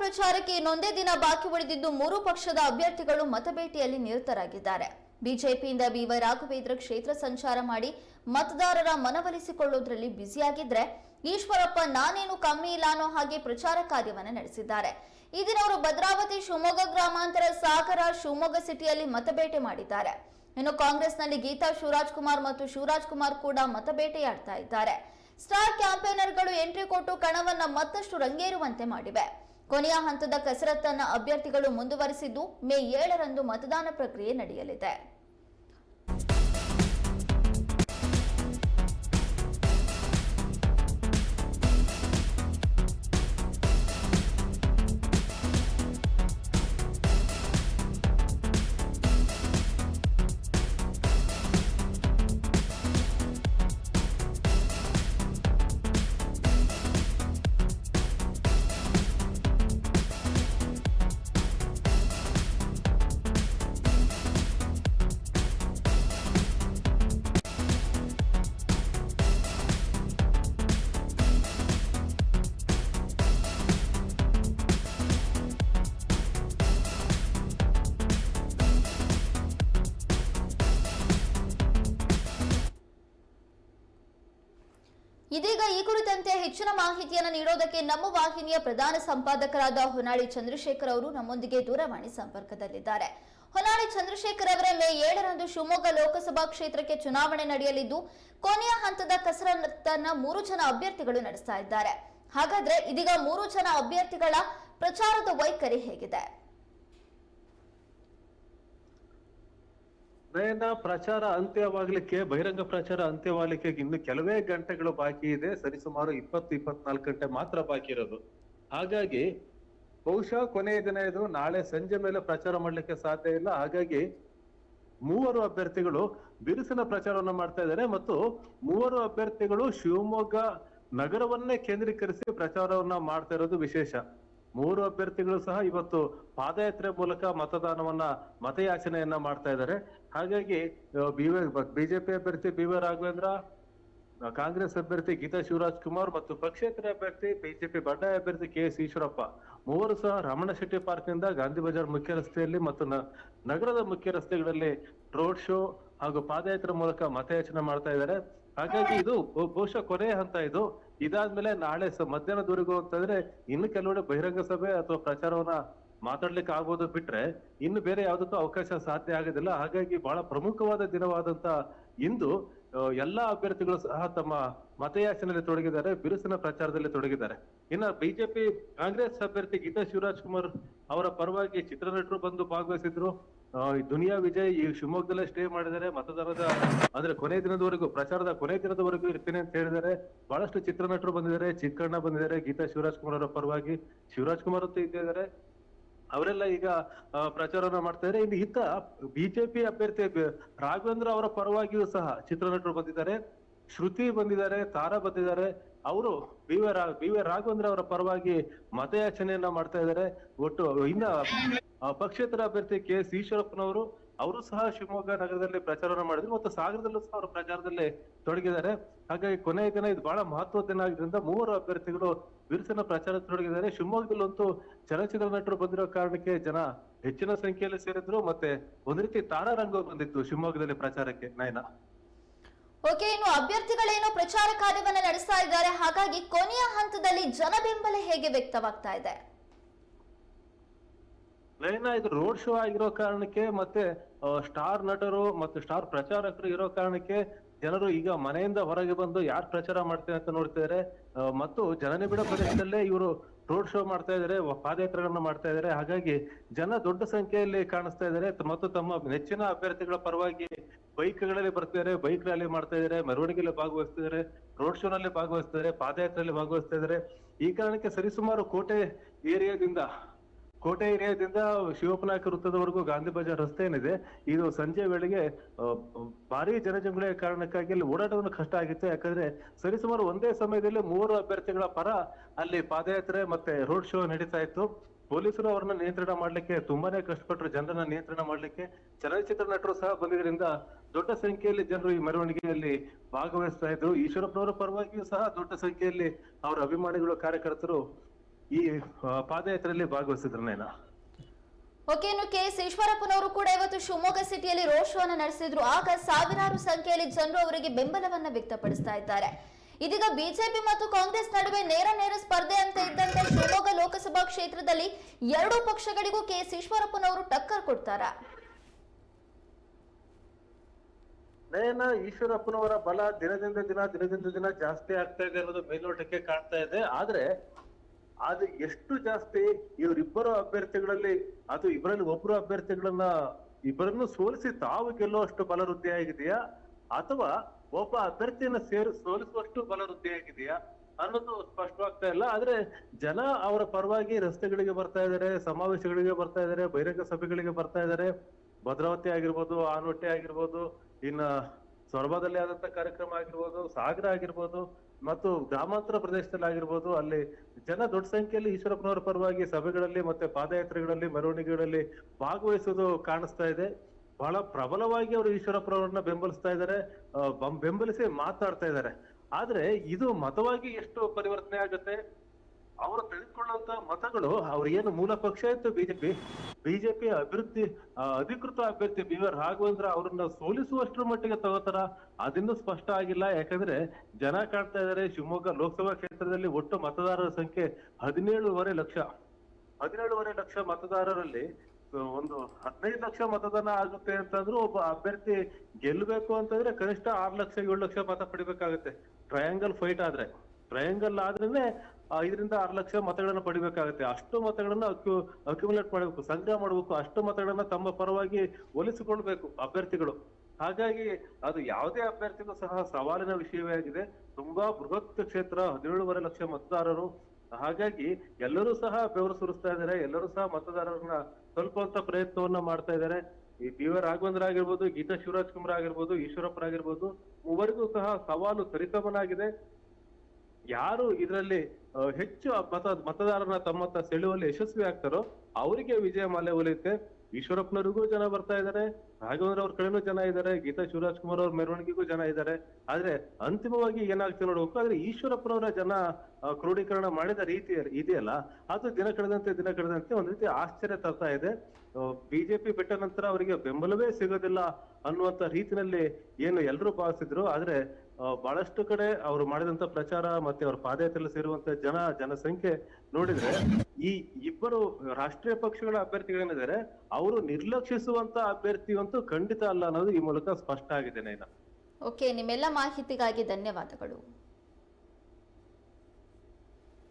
ಪ್ರಚಾರಕ್ಕೆ ಇನ್ನೊಂದೇ ದಿನ ಬಾಕಿ ಉಳಿದಿದ್ದು ಮೂರು ಪಕ್ಷದ ಅಭ್ಯರ್ಥಿಗಳು ಮತಬೇಟೆಯಲ್ಲಿ ನಿರತರಾಗಿದ್ದಾರೆ. ಬಿಜೆಪಿಯಿಂದ ಬಿವೈ ರಾಘವೇಂದ್ರ ಕ್ಷೇತ್ರ ಸಂಚಾರ ಮಾಡಿ ಮತದಾರರ ಮನವೊಲಿಸಿಕೊಳ್ಳುವುದರಲ್ಲಿ ಬ್ಯುಸಿಯಾಗಿದ್ರೆ ಈಶ್ವರಪ್ಪ ನಾನೇನು ಕಮ್ಮಿ ಇಲ್ಲ ಅನ್ನೋ ಹಾಗೆ ಪ್ರಚಾರ ಕಾರ್ಯವನ್ನು ನಡೆಸಿದ್ದಾರೆ. ಈ ದಿನ ಅವರು ಭದ್ರಾವತಿ ಶಿವಮೊಗ್ಗ ಗ್ರಾಮಾಂತರ ಸಾಗರ ಶಿವಮೊಗ್ಗ ಸಿಟಿಯಲ್ಲಿ ಮತಬೇಟೆ ಮಾಡಿದ್ದಾರೆ. ಇನ್ನು ಕಾಂಗ್ರೆಸ್ನಲ್ಲಿ ಗೀತಾ ಶಿವರಾಜ್ ಕುಮಾರ್ ಮತ್ತು ಶಿವರಾಜ್ ಕುಮಾರ್ ಕೂಡ ಮತಬೇಟೆಯಾಡ್ತಾ ಇದ್ದಾರೆ. ಸ್ಟಾರ್ ಕ್ಯಾಂಪೇನರ್ಗಳು ಎಂಟ್ರಿ ಕೊಟ್ಟು ಕಣವನ್ನ ಮತ್ತಷ್ಟು ರಂಗೇರುವಂತೆ ಮಾಡಿವೆ. ಕೊನೆಯ ಹಂತದ ಕಸರತ್ತನ್ನ ಅಭ್ಯರ್ಥಿಗಳು ಮುಂದುವರಿಸಿದ್ದು ಮೇ ಏಳರಂದು ಮತದಾನ ಪ್ರಕ್ರಿಯೆ ನಡೆಯಲಿದೆ. ಇದೀಗ ಈ ಕುರಿತಂತೆ ಹೆಚ್ಚಿನ ಮಾಹಿತಿಯನ್ನು ನೀಡೋದಕ್ಕೆ ನಮ್ಮ ವಾಹಿನಿಯ ಪ್ರಧಾನ ಸಂಪಾದಕರಾದ ಹೊನ್ನಾಳಿ ಚಂದ್ರಶೇಖರ್ ಅವರು ನಮ್ಮೊಂದಿಗೆ ದೂರವಾಣಿ ಸಂಪರ್ಕದಲ್ಲಿದ್ದಾರೆ. ಹೊನ್ನಾಳಿ ಚಂದ್ರಶೇಖರ್ ಅವರ ಮೇ ಏಳರಂದು ಶಿವಮೊಗ್ಗ ಲೋಕಸಭಾ ಕ್ಷೇತ್ರಕ್ಕೆ ಚುನಾವಣೆ ನಡೆಯಲಿದ್ದು, ಕೊನೆಯ ಹಂತದ ಕಸರತ್ತನ್ನ ಮೂರು ಜನ ಅಭ್ಯರ್ಥಿಗಳು ನಡೆಸ್ತಾ ಇದ್ದಾರೆ. ಹಾಗಾದ್ರೆ ಇದೀಗ ಮೂರು ಜನ ಅಭ್ಯರ್ಥಿಗಳ ಪ್ರಚಾರದ ವೈಖರಿ ಹೇಗಿದೆ? ನಯನ ಪ್ರಚಾರ ಅಂತ್ಯವಾಗ್ಲಿಕ್ಕೆ, ಬಹಿರಂಗ ಪ್ರಚಾರ ಅಂತ್ಯವಾಗಲಿಕ್ಕೆ ಇನ್ನು ಕೆಲವೇ ಗಂಟೆಗಳು ಬಾಕಿ ಇದೆ. ಸರಿಸುಮಾರು ಇಪ್ಪತ್ತು, ಇಪ್ಪತ್ನಾಲ್ಕು ಗಂಟೆ ಮಾತ್ರ ಬಾಕಿ ಇರೋದು. ಹಾಗಾಗಿ ಬಹುಶಃ ಕೊನೆಯ ದಿನ ಇದು. ನಾಳೆ ಸಂಜೆ ಮೇಲೆ ಪ್ರಚಾರ ಮಾಡ್ಲಿಕ್ಕೆ ಸಾಧ್ಯ ಇಲ್ಲ. ಹಾಗಾಗಿ ಮೂವರು ಅಭ್ಯರ್ಥಿಗಳು ಬಿರುಸಿನ ಪ್ರಚಾರವನ್ನು ಮಾಡ್ತಾ ಇದ್ದಾರೆ ಮತ್ತು ಮೂವರು ಅಭ್ಯರ್ಥಿಗಳು ಶಿವಮೊಗ್ಗ ನಗರವನ್ನೇ ಕೇಂದ್ರೀಕರಿಸಿ ಪ್ರಚಾರವನ್ನ ಮಾಡ್ತಾ ಇರೋದು ವಿಶೇಷ. ಮೂರು ಅಭ್ಯರ್ಥಿಗಳು ಸಹ ಇವತ್ತು ಪಾದಯಾತ್ರೆ ಮೂಲಕ ಮತದಾನವನ್ನ ಮತಯಾಚನೆಯನ್ನ ಮಾಡ್ತಾ ಇದ್ದಾರೆ. ಹಾಗಾಗಿ ಬಿಜೆಪಿ ಅಭ್ಯರ್ಥಿ ಬಿ ವೈ ರಾಘವೇಂದ್ರ ಕಾಂಗ್ರೆಸ್ ಅಭ್ಯರ್ಥಿ ಗೀತಾ ಶಿವರಾಜ್ ಕುಮಾರ್ ಮತ್ತು ಪಕ್ಷೇತರ ಅಭ್ಯರ್ಥಿ ಬಿಜೆಪಿ ಬಂಡಾಯ ಅಭ್ಯರ್ಥಿ ಕೆ ಎಸ್ ಈಶ್ವರಪ್ಪ. ಮೂವರು ಸಹ ರಮಣ ಶೆಟ್ಟಿ ಪಾರ್ಕ್ನಿಂದ ಗಾಂಧಿ ಬಜಾರ್ ಮುಖ್ಯ ರಸ್ತೆಯಲ್ಲಿ ಮತ್ತು ನಗರದ ಮುಖ್ಯ ರಸ್ತೆಗಳಲ್ಲಿ ರೋಡ್ ಶೋ ಹಾಗೂ ಪಾದಯಾತ್ರೆ ಮೂಲಕ ಮತಯಾಚನೆ ಮಾಡ್ತಾ ಇದ್ದಾರೆ. ಹಾಗಾಗಿ ಇದು ಬಹು- ಬಹುಶಃ ಕೊನೆಯ ಹಂತ ಇದು. ಇದಾದ್ಮೇಲೆ ನಾಳೆ ಮಧ್ಯಾಹ್ನದವರೆಗೂ ಅಂತಂದ್ರೆ ಇನ್ನು ಕೆಲವೆಡೆ ಬಹಿರಂಗ ಸಭೆ ಅಥವಾ ಪ್ರಚಾರವನ್ನ ಮಾತಾಡ್ಲಿಕ್ಕೆ ಆಗೋದು ಬಿಟ್ರೆ ಇನ್ನು ಬೇರೆ ಯಾವುದಕ್ಕೂ ಅವಕಾಶ ಸಾಧ್ಯ ಆಗೋದಿಲ್ಲ. ಹಾಗಾಗಿ ಬಹಳ ಪ್ರಮುಖವಾದ ದಿನವಾದಂತ ಇಂದು ಎಲ್ಲಾ ಅಭ್ಯರ್ಥಿಗಳು ಸಹ ತಮ್ಮ ಮತಯಾಚನೆಯಲ್ಲಿ ತೊಡಗಿದ್ದಾರೆ, ಬಿರುಸಿನ ಪ್ರಚಾರದಲ್ಲಿ ತೊಡಗಿದ್ದಾರೆ. ಇನ್ನ ಬಿಜೆಪಿ ಕಾಂಗ್ರೆಸ್ ಅಭ್ಯರ್ಥಿ ಗೀತಾ ಶಿವರಾಜ್ ಕುಮಾರ್ ಅವರ ಪರವಾಗಿ ಚಿತ್ರನಟರು ಬಂದು ಭಾಗವಹಿಸಿದ್ರು. ದುನಿಯಾ ವಿಜಯ್ ಈ ಶಿವಮೊಗ್ಗದಲ್ಲೇ ಸ್ಟೇ ಮಾಡಿದರೆ ಮತದಾನದ ಅಂದ್ರೆ ಕೊನೆ ದಿನದವರೆಗೂ, ಪ್ರಚಾರದ ಕೊನೆ ದಿನದವರೆಗೂ ಇರ್ತೀನಿ ಅಂತ ಹೇಳಿದರೆ ಬಹಳಷ್ಟು ಚಿತ್ರನಟರು ಬಂದಿದ್ದಾರೆ. ಚಿಕ್ಕಣ್ಣ ಬಂದಿದ್ದಾರೆ, ಗೀತಾ ಶಿವರಾಜ್ ಕುಮಾರ್ ಅವರ ಪರವಾಗಿ. ಶಿವರಾಜ್ ಕುಮಾರ್ ಅಂತ ಇದ್ದಾರೆ. ಅವರೆಲ್ಲ ಈಗ ಪ್ರಚಾರವನ್ನ ಮಾಡ್ತಾ ಇದ್ದಾರೆ. ಇನ್ನು ಇತ್ತ ಬಿಜೆಪಿ ಅಭ್ಯರ್ಥಿ ರಾಘವೇಂದ್ರ ಅವರ ಪರವಾಗಿಯೂ ಸಹ ಚಿತ್ರನಟರು ಬಂದಿದ್ದಾರೆ. ಶ್ರುತಿ ಬಂದಿದ್ದಾರೆ, ತಾರಾ ಬಂದಿದ್ದಾರೆ. ಅವರು B V B V Raghavendra ಅವರ ಪರವಾಗಿ ಮತಯಾಚನೆಯನ್ನ ಮಾಡ್ತಾ ಇದ್ದಾರೆ. ಒಟ್ಟು, ಇನ್ನ ಪಕ್ಷೇತರ ಅಭ್ಯರ್ಥಿ ಕೆ ಎಸ್ ಈಶ್ವರಪ್ಪನವರು, ಅವರು ಸಹ ಶಿವಮೊಗ್ಗ ನಗರದಲ್ಲಿ ಪ್ರಚಾರವನ್ನ ಮಾಡಿದ್ರು ಮತ್ತು ಸಾಗರದಲ್ಲೂ ಸಹ ಅವರು ಪ್ರಚಾರದಲ್ಲಿ ತೊಡಗಿದ್ದಾರೆ. ಹಾಗಾಗಿ ಕೊನೆಯ ದಿನ ಇದು ಬಹಳ ಮಹತ್ವದ ದಿನ ಆಗಿದ್ರಿಂದ ಮೂವರು ಅಭ್ಯರ್ಥಿಗಳು ಬಿರುಸಿನ ಪ್ರಚಾರ ತೊಡಗಿದ್ದಾರೆ. ಶಿವಮೊಗ್ಗದಲ್ಲಂತೂ ಚಲನಚಿತ್ರ ನಟರು ಬಂದಿರೋ ಕಾರಣಕ್ಕೆ ಜನ ಹೆಚ್ಚಿನ ಸಂಖ್ಯೆಯಲ್ಲಿ ಸೇರಿದ್ರು. ಮತ್ತೆ ಒಂದ್ ರೀತಿ ತಾರಾರಂಗ ಬಂದಿತ್ತು ಶಿವಮೊಗ್ಗದಲ್ಲಿ ಪ್ರಚಾರಕ್ಕೆ ನಯನ. ಓಕೆ, ಇನ್ನು ಅಭ್ಯರ್ಥಿಗಳೇನು ಪ್ರಚಾರ ಕಾರ್ಯವನ್ನು ನಡೆಸ್ತಾ ಇದ್ದಾರೆ. ಹಾಗಾಗಿ ಕೊನೆಯ ಹಂತದಲ್ಲಿ ಜನ ಬೆಂಬಲ ಹೇಗೆ ವ್ಯಕ್ತವಾಗ್ತಾ ಇದೆ? ಇದು ರೋಡ್ ಶೋ ಆಗಿರೋ ಕಾರಣಕ್ಕೆ ಮತ್ತೆ ಸ್ಟಾರ್ ನಟರು ಮತ್ತು ಸ್ಟಾರ್ ಪ್ರಚಾರಕರು ಇರೋ ಕಾರಣಕ್ಕೆ ಜನರು ಈಗ ಮನೆಯಿಂದ ಹೊರಗೆ ಬಂದು ಯಾರು ಪ್ರಚಾರ ಮಾಡ್ತಾರೆ ಅಂತ ನೋಡ್ತಿದ್ದಾರೆ ಮತ್ತು ಜನನಿಬಿಡ ಪ್ರದೇಶದಲ್ಲೇ ಇವರು ರೋಡ್ ಶೋ ಮಾಡ್ತಾ ಇದ್ದಾರೆ ಪಾದಯಾತ್ರೆಗಳನ್ನ ಮಾಡ್ತಾ ಇದ್ದಾರೆ ಹಾಗಾಗಿ ಜನ ದೊಡ್ಡ ಸಂಖ್ಯೆಯಲ್ಲಿ ಕಾಣಿಸ್ತಾ ಇದ್ದಾರೆ ಮತ್ತು ತಮ್ಮ ನೆಚ್ಚಿನ ಅಭ್ಯರ್ಥಿಗಳ ಪರವಾಗಿ ಬೈಕ್ಗಳಲ್ಲಿ ಬರ್ತಿದ್ದಾರೆ ಬೈಕ್ ರ್ಯಾಲಿ ಮಾಡ್ತಾ ಇದ್ದಾರೆ ಮೆರವಣಿಗೆಯಲ್ಲಿ ಭಾಗವಹಿಸ್ತಿದ್ದಾರೆ ರೋಡ್ ಶೋ ನಲ್ಲಿ ಪಾದಯಾತ್ರೆಯಲ್ಲಿ ಭಾಗವಹಿಸ್ತಾ ಇದ್ದಾರೆ ಈ ಕಾರಣಕ್ಕೆ ಸರಿಸುಮಾರು ಕೋಟೆ ಏರಿಯಾದಿಂದ ಕೋಟೆ ಏರಿಯಾದಿಂದ ಶಿವಪ್ಪನಾಯಕ ವೃತ್ತದವರೆಗೂ ಗಾಂಧಿ ಬಜಾರ್ ರಸ್ತೆ ಏನಿದೆ ಇದು ಸಂಜೆ ವೇಳೆಗೆ ಭಾರಿ ಜನಜಂಗುಳಿಯ ಕಾರಣಕ್ಕಾಗಿ ಅಲ್ಲಿ ಓಡಾಟವನ್ನು ಕಷ್ಟ ಆಗಿತ್ತು. ಯಾಕಂದ್ರೆ ಸರಿಸುಮಾರು ಒಂದೇ ಸಮಯದಲ್ಲಿ ಮೂವರು ಅಭ್ಯರ್ಥಿಗಳ ಪರ ಅಲ್ಲಿ ಪಾದಯಾತ್ರೆ ಮತ್ತೆ ರೋಡ್ ಶೋ ನಡೀತಾ ಇತ್ತು. ಪೊಲೀಸರು ಅವರನ್ನ ನಿಯಂತ್ರಣ ಮಾಡ್ಲಿಕ್ಕೆ, ತುಂಬಾನೇ ಕಷ್ಟಪಟ್ಟರು ಜನರನ್ನ ನಿಯಂತ್ರಣ ಮಾಡ್ಲಿಕ್ಕೆ ಚಲನಚಿತ್ರ ನಟರು ಸಹ ಬಂದಿದ್ರಿಂದ ದೊಡ್ಡ ಸಂಖ್ಯೆಯಲ್ಲಿ ಜನರು ಈ ಮೆರವಣಿಗೆಯಲ್ಲಿ ಭಾಗವಹಿಸ್ತಾ ಇದ್ರು. ಈಶ್ವರಪ್ಪನವರ ಪರವಾಗಿಯೂ ಸಹ ದೊಡ್ಡ ಸಂಖ್ಯೆಯಲ್ಲಿ ಅವರ ಅಭಿಮಾನಿಗಳು, ಕಾರ್ಯಕರ್ತರು ಈ ಪಾದಯಾತ್ರೆಯಲ್ಲಿ ಭಾಗವಹಿಸಿದ್ರು ನೈನಾ ಓಕೆ ಇನ್ನು ಕೆ ಎಸ್ ಈಶ್ವರಪ್ಪನವರು ಕೂಡ ಇವತ್ತು ಶಿವಮೊಗ್ಗ ಸಿಟಿಯಲ್ಲಿ ರೋಡ್ ಶೋ ಅನ್ನು ನಡೆಸಿದ್ರು. ಆಗ ಸಾವಿರಾರು ಸಂಖ್ಯೆಯಲ್ಲಿ ಜನರು ಅವರಿಗೆ ಬೆಂಬಲವನ್ನ ವ್ಯಕ್ತಪಡಿಸ್ತಾ ಇದ್ದಾರೆ. ಇದೀಗ ಬಿಜೆಪಿ ಮತ್ತು ಕಾಂಗ್ರೆಸ್ ನಡುವೆ ನೇರ ನೇರ ಸ್ಪರ್ಧೆ ಅಂತ ಇದ್ದಂತೆ ಶಿವಮೊಗ್ಗ ಲೋಕಸಭಾ ಕ್ಷೇತ್ರದಲ್ಲಿ ಎರಡೂ ಪಕ್ಷಗಳಿಗೂ ಕೆ ಎಸ್ ಈಶ್ವರಪ್ಪನವರು ಟಕ್ಕರ್ ಕೊಡ್ತಾರಾ. ನಯನ ಈಶ್ವರಪ್ಪನವರ ಬಲ ದಿನದಿಂದ ದಿನ ದಿನದಿಂದ ದಿನ ಜಾಸ್ತಿ ಆಗ್ತಾ ಇದೆ ಅನ್ನೋದು ಮೇಲ್ನೋಟಕ್ಕೆ ಕಾಣ್ತಾ ಇದೆ. ಆದ್ರೆ ಅದು ಎಷ್ಟು ಜಾಸ್ತಿ ಇವರಿಬ್ಬರು ಅಭ್ಯರ್ಥಿಗಳಲ್ಲಿ, ಅದು ಇಬ್ಬರಲ್ಲಿ ಒಬ್ಬರು ಅಭ್ಯರ್ಥಿಗಳನ್ನ ಇಬ್ಬರನ್ನು ಸೋಲಿಸಿ ತಾವು ಗೆಲ್ಲುವಷ್ಟು ಬಲ ವೃದ್ಧಿ ಆಗಿದೆಯಾ? ಅಥವಾ ಒಬ್ಬ ಅಭ್ಯರ್ಥಿಯನ್ನ ಸೇರಿ ಸೋಲಿಸುವಷ್ಟು ಬಲ ವೃದ್ಧಿ ಆಗಿದೆಯಾ? ಅನ್ನೋದು ಸ್ಪಷ್ಟವಾಗ್ತಾ ಇಲ್ಲ. ಆದ್ರೆ ಜನ ಅವರ ಪರವಾಗಿ ರಸ್ತೆಗಳಿಗೆ ಬರ್ತಾ ಇದ್ದಾರೆ ಸಮಾವೇಶಗಳಿಗೆ ಬರ್ತಾ ಇದ್ದಾರೆ ಬಹಿರಂಗ ಸಭೆಗಳಿಗೆ ಬರ್ತಾ ಇದ್ದಾರೆ ಭದ್ರಾವತಿ ಆಗಿರ್ಬೋದು ಆನೋಟೆ ಆಗಿರ್ಬೋದು, ಇನ್ನ ಸೊರಬದಲ್ಲಿ ಆದಂತ ಕಾರ್ಯಕ್ರಮ ಆಗಿರ್ಬೋದು, ಸಾಗರ ಆಗಿರ್ಬೋದು ಮತ್ತು ಗ್ರಾಮಾಂತರ ಪ್ರದೇಶದಲ್ಲಿ ಆಗಿರ್ಬೋದು, ಅಲ್ಲಿ ಜನ ದೊಡ್ಡ ಸಂಖ್ಯೆಯಲ್ಲಿ ಈಶ್ವರಪ್ಪನವರ ಪರವಾಗಿ ಸಭೆಗಳಲ್ಲಿ ಮತ್ತೆ ಪಾದಯಾತ್ರೆಗಳಲ್ಲಿ, ಮೆರವಣಿಗೆಗಳಲ್ಲಿ ಭಾಗವಹಿಸೋದು ಕಾಣಿಸ್ತಾ ಇದೆ. ಬಹಳ ಪ್ರಬಲವಾಗಿ ಅವರು ಈಶ್ವರಪ್ಪನವರನ್ನ ಬೆಂಬಲಿಸ್ತಾ ಇದ್ದಾರೆ ಬೆಂಬಲಿಸಿ ಮಾತಾಡ್ತಾ ಇದ್ದಾರೆ. ಆದ್ರೆ ಇದು ಮತವಾಗಿ ಎಷ್ಟು ಪರಿವರ್ತನೆ ಆಗುತ್ತೆ? ಅವರು ತೆಗೆದುಕೊಳ್ಳುವಂತ ಮತಗಳು ಅವ್ರ ಏನು ಮೂಲ ಪಕ್ಷ ಇತ್ತು ಬಿಜೆಪಿ? ಬಿಜೆಪಿ ಅಭಿವೃದ್ಧಿ ಅಧಿಕೃತ ಅಭ್ಯರ್ಥಿ ಬಿ ಆರ್ ರಾಘವೇಂದ್ರ ಅವರನ್ನ ಸೋಲಿಸುವಷ್ಟರ ಮಟ್ಟಿಗೆ ತಗೋತಾರ? ಅದಿನ್ನೂ ಸ್ಪಷ್ಟ ಆಗಿಲ್ಲ. ಯಾಕಂದ್ರೆ ಜನ ಕಾಣ್ತಾ ಇದಾರೆ, ಶಿವಮೊಗ್ಗ ಲೋಕಸಭಾ ಕ್ಷೇತ್ರದಲ್ಲಿ ಒಟ್ಟು ಮತದಾರರ ಸಂಖ್ಯೆ ಹದಿನೇಳುವರೆ ಲಕ್ಷ. ಹದಿನೇಳುವರೆ ಲಕ್ಷ ಮತದಾರರಲ್ಲಿ ಒಂದು ಹದಿನೈದು ಲಕ್ಷ ಮತದಾನ ಆಗುತ್ತೆ ಅಂತಂದ್ರೂ ಒಬ್ಬ ಅಭ್ಯರ್ಥಿ ಗೆಲ್ಲಬೇಕು ಅಂತಂದ್ರೆ ಕನಿಷ್ಠ ಆರು ಲಕ್ಷ ಏಳು ಲಕ್ಷ ಮತ ಪಡಿಬೇಕಾಗುತ್ತೆ. ಟ್ರಯಾಂಗಲ್ ಫೈಟ್ ಆದ್ರೆ. ಟ್ರಯಾಂಗಲ್ ಆದ್ರೇನೆ ಐದರಿಂದ ಆರು ಲಕ್ಷ ಮತಗಳನ್ನ ಪಡಿಬೇಕಾಗುತ್ತೆ. ಅಷ್ಟು ಮತಗಳನ್ನ ಅಕ್ಯು, ಅಕ್ಯುಮುಲೇಟ್ ಮಾಡಬೇಕು, ಸಂಗ್ರಹ ಮಾಡಬೇಕು, ಅಷ್ಟು ಮತಗಳನ್ನ ತಮ್ಮ ಪರವಾಗಿ ಒಲಿಸಿಕೊಳ್ಬೇಕು ಅಭ್ಯರ್ಥಿಗಳು. ಹಾಗಾಗಿ ಅದು ಯಾವುದೇ ಅಭ್ಯರ್ಥಿಗೂ ಸಹ ಸವಾಲಿನ ವಿಷಯವೇ ಆಗಿದೆ. ತುಂಬಾ ಬೃಹತ್ ಕ್ಷೇತ್ರ, ಹದಿನೇಳುವರೆ ಲಕ್ಷ ಮತದಾರರು. ಹಾಗಾಗಿ ಎಲ್ಲರೂ ಸಹ ಬೆವರು ಸುರಿಸ್ತಾ ಇದ್ದಾರೆ. ಎಲ್ಲರೂ ಸಹ ಮತದಾರರನ್ನ ತಲುಪುವಂತ ಪ್ರಯತ್ನವನ್ನ ಮಾಡ್ತಾ ಇದ್ದಾರೆ. ಈ ಬಿ ವಿ ರಾಘವೇಂದ್ರ ಆಗಿರ್ಬೋದು, ಗೀತಾ ಶಿವರಾಜ್ ಕುಮಾರ್ ಆಗಿರ್ಬೋದು ಈಶ್ವರಪ್ಪರಾಗಿರ್ಬೋದು ಮೂವರಿಗೂ ಸಹ ಸವಾಲು ಸರಿಸಮನಾಗಿದೆ. ಯಾರು ಇದರಲ್ಲಿ ಹೆಚ್ಚು ಮತ, ಮತದಾರರನ್ನ ತಮ್ಮತ್ತ ಸೆಳೆಯುವಲ್ಲಿ ಯಶಸ್ವಿ ಆಗ್ತಾರೋ, ಅವರಿಗೆ ವಿಜಯ ಮಾಲೆ ಒಲಿಯುತ್ತೆ. ಈಶ್ವರಪ್ಪನವರಿಗೂ ಜನ ಬರ್ತಾ ಇದ್ದಾರೆ ರಾಘವೇಂದ್ರ ಅವ್ರ ಕಡೆನೂ ಜನ ಇದ್ದಾರೆ ಗೀತಾ ಶಿವರಾಜ್ ಕುಮಾರ್ ಅವ್ರ ಮೆರವಣಿಗೆಗೂ ಜನ ಇದ್ದಾರೆ ಆದ್ರೆ ಅಂತಿಮವಾಗಿ ಏನಾಗ್ತದೆ ನೋಡ್ಬೇಕು ಆದ್ರೆ ಈಶ್ವರಪ್ಪನವರ ಜನ ಕ್ರೋಢೀಕರಣ ಮಾಡಿದ ರೀತಿ, ಇದೆಯಲ್ಲ, ಅದು ದಿನ ಕಳೆದಂತೆ ದಿನ ಕಳೆದಂತೆ ಒಂದ್ ರೀತಿ ಆಶ್ಚರ್ಯ ತರ್ತಾ ಇದೆ. ಬಿಜೆಪಿ ಬಿಟ್ಟ ನಂತರ ಅವರಿಗೆ ಬೆಂಬಲವೇ ಸಿಗೋದಿಲ್ಲ ಅನ್ನುವಂತ ರೀತಿನಲ್ಲಿ ಏನು ಎಲ್ಲರೂ ಭಾವಿಸಿದ್ರು. ಆದ್ರೆ ಬಹಳಷ್ಟು ಕಡೆ ಅವರು ಮಾಡಿದಂತ ಪ್ರಚಾರ ಮತ್ತೆ ಅವ್ರ ಪಾದಯಾತ್ರೆಯಲ್ಲಿ ಸೇರುವಂತ ಜನ, ಜನಸಂಖ್ಯೆ ನೋಡಿದ್ರೆ ಈ ಇಬ್ಬರು ರಾಷ್ಟ್ರೀಯ ಪಕ್ಷಗಳ ಅಭ್ಯರ್ಥಿಗಳೇನಿದ್ದಾರೆ, ಅವರು ನಿರ್ಲಕ್ಷಿಸುವಂತ ಅಭ್ಯರ್ಥಿಯಂತೂ ಖಂಡಿತ ಅಲ್ಲ ಅನ್ನೋದು ಈ ಮೂಲಕ ಸ್ಪಷ್ಟ ಆಗಿದೆ ನೈನಾ. ಓಕೆ ನಿಮ್ಮೆಲ್ಲ ಮಾಹಿತಿಗಾಗಿ ಧನ್ಯವಾದಗಳು.